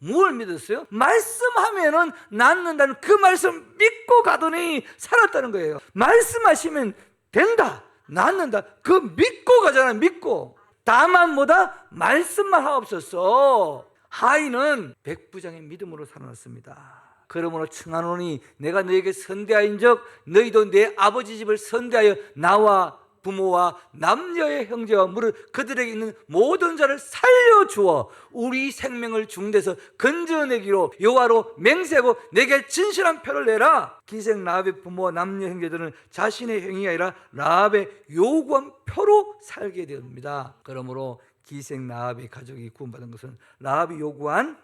뭘 믿었어요? 말씀하면은 낫는다는 그 말씀 믿고 가더니 살았다는 거예요. 말씀하시면 된다, 낫는다. 그 믿고 가잖아요. 믿고. 다만 뭐다? 말씀만 하옵소서. 하인은 백부장의 믿음으로 살아났습니다. 그러므로 청하노니 내가 너에게 선대하인 적 너희도 내 아버지 집을 선대하여 나와 부모와 남녀의 형제와 무릇 그들에게 있는 모든 자를 살려 주어 우리 생명을 중대서 건져내기로 여호와로 맹세하고 내게 진실한 표를 내라 기생 라합의 부모와 남녀 형제들은 자신의 행위 아니라 라합의 요구한 표로 살게 됩니다 그러므로 기생 라합의 가족이 구원받은 것은 라합이 요구한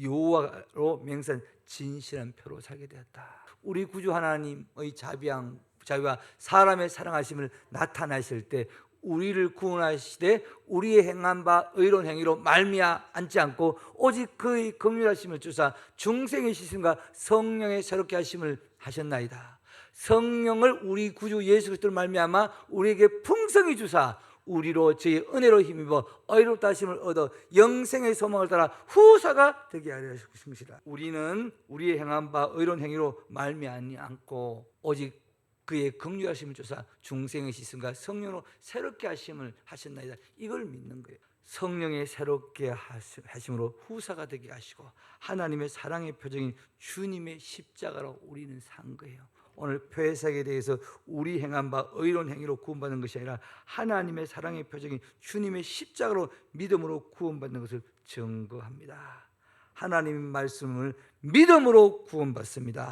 여호와로 맹세한 진실한 표로 살게 되었다. 우리 구주 하나님의 자비한 자비와 사람의 사랑하심을 나타나실 때 우리를 구원하시되 우리의 행한 바 의로운 행위로 말미암 않지 않고 오직 그의 긍휼하심을 주사 중생의 시슴과 성령의 새롭게 하심을 하셨나이다. 성령을 우리 구주 예수 그리스도로 말미암아 우리에게 풍성히 주사 우리로 저희 은혜로 힘입어 의롭다 하심을 얻어 영생의 소망을 따라 후사가 되게 하려 하시것이라. 우리는 우리의 행한 바 의로운 행위로 말미암지 않고 오직 그의 긍휼하심을 조사 중생의 시선과 성령으로 새롭게 하심을 하셨나이다. 이걸 믿는 거예요. 성령의 새롭게 하심으로 후사가 되게 하시고 하나님의 사랑의 표정인 주님의 십자가로 우리는 산 거예요. 오늘 표해석에 대해서 우리 행한 바 의로운 행위로 구원받는 것이 아니라 하나님의 사랑의 표정인 주님의 십자가로 믿음으로 구원받는 것을 증거합니다. 하나님의 말씀을 믿음으로 구원받습니다.